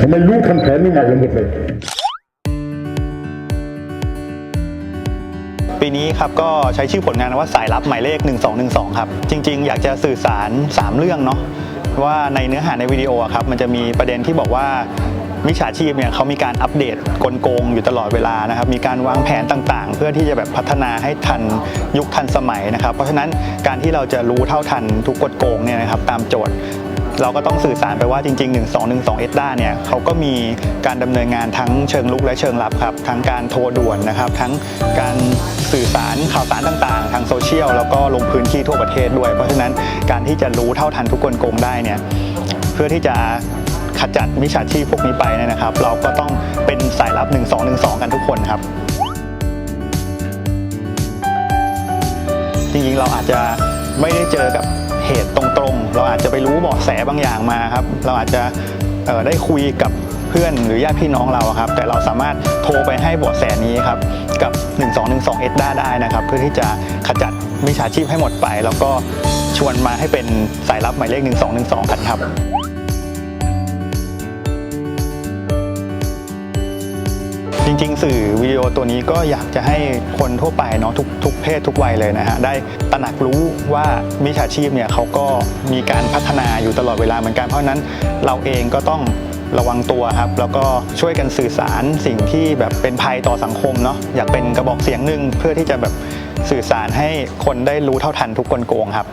ทำไมรู้ทันแผนนี่ใหม่กันหมดเลยปีนี้ครับก็ใช้ชื่อผลงานว่าสายลับหมายเลข 1212 ครับ จริง ๆ อยากจะสื่อสาร 3 เรื่องเนาะว่าในเนื้อหาในวิดีโอครับมันจะมีประเด็นที่บอกว่ามิจฉาชีพเนี่ยเขามีการอัปเดตกลโกงอยู่ตลอดเวลานะครับ มีการวางแผนต่างๆ เพื่อที่จะแบบพัฒนาให้ทันยุคทันสมัยนะครับ เพราะฉะนั้นการที่เราจะรู้เท่าทันทุกกลโกงเนี่ยนะครับตามโจทย์ เราก็ต้องสื่อสารไปว่าจริง ๆ 1212เอสดาเนี่ยเขาก็มีการดำเนินงานทั้งเชิงลุกและเชิงลับครับ ทั้งการโทรด่วนนะครับ ทั้งการสื่อสารข่าวสารต่างๆ ทางโซเชียลแล้วก็ลงพื้นที่ทั่วประเทศด้วย เพราะฉะนั้นการที่จะรู้เท่าทันทุกกลโกงได้เนี่ยเพื่อที่จะขจัดมิจฉาชีพพวกนี้ไปเนี่ยนะครับ เราก็ต้องเป็นสายลับ 1212 กันทุกคนครับ จริงๆเราอาจจะไม่ได้เจอกับ เหตุตรงๆ เราอาจจะไปรู้เบาะแสบางอย่างมาครับ เราอาจจะได้คุยกับเพื่อนหรือญาติพี่น้องเราครับ แต่เราสามารถโทรไปให้เบาะแสนี้ครับ กับ 1212เอสด้าได้นะครับ เพื่อที่จะขจัดมิจฉาชีพให้หมดไป แล้วก็ชวนมาให้เป็นสายลับหมายเลข 1212 กันครับ จริงๆ สื่อวิดีโอตัวนี้ก็อยากจะให้คนทั่วไปเนาะทุกทุกเพศทุกวัยเลยนะฮะได้ตระหนักรู้ว่ามิจฉาชีพเนี่ยเขาก็มีการพัฒนาอยู่ตลอดเวลาเหมือนกันเพราะนั้นเราเองก็ต้องระวังตัวครับแล้วก็ช่วยกันสื่อสารสิ่งที่แบบเป็นภัยต่อสังคมเนาะอยากเป็นกระบอกเสียงหนึ่งเพื่อที่จะแบบสื่อสารให้คนได้รู้เท่าทันทุกกลโกงครับ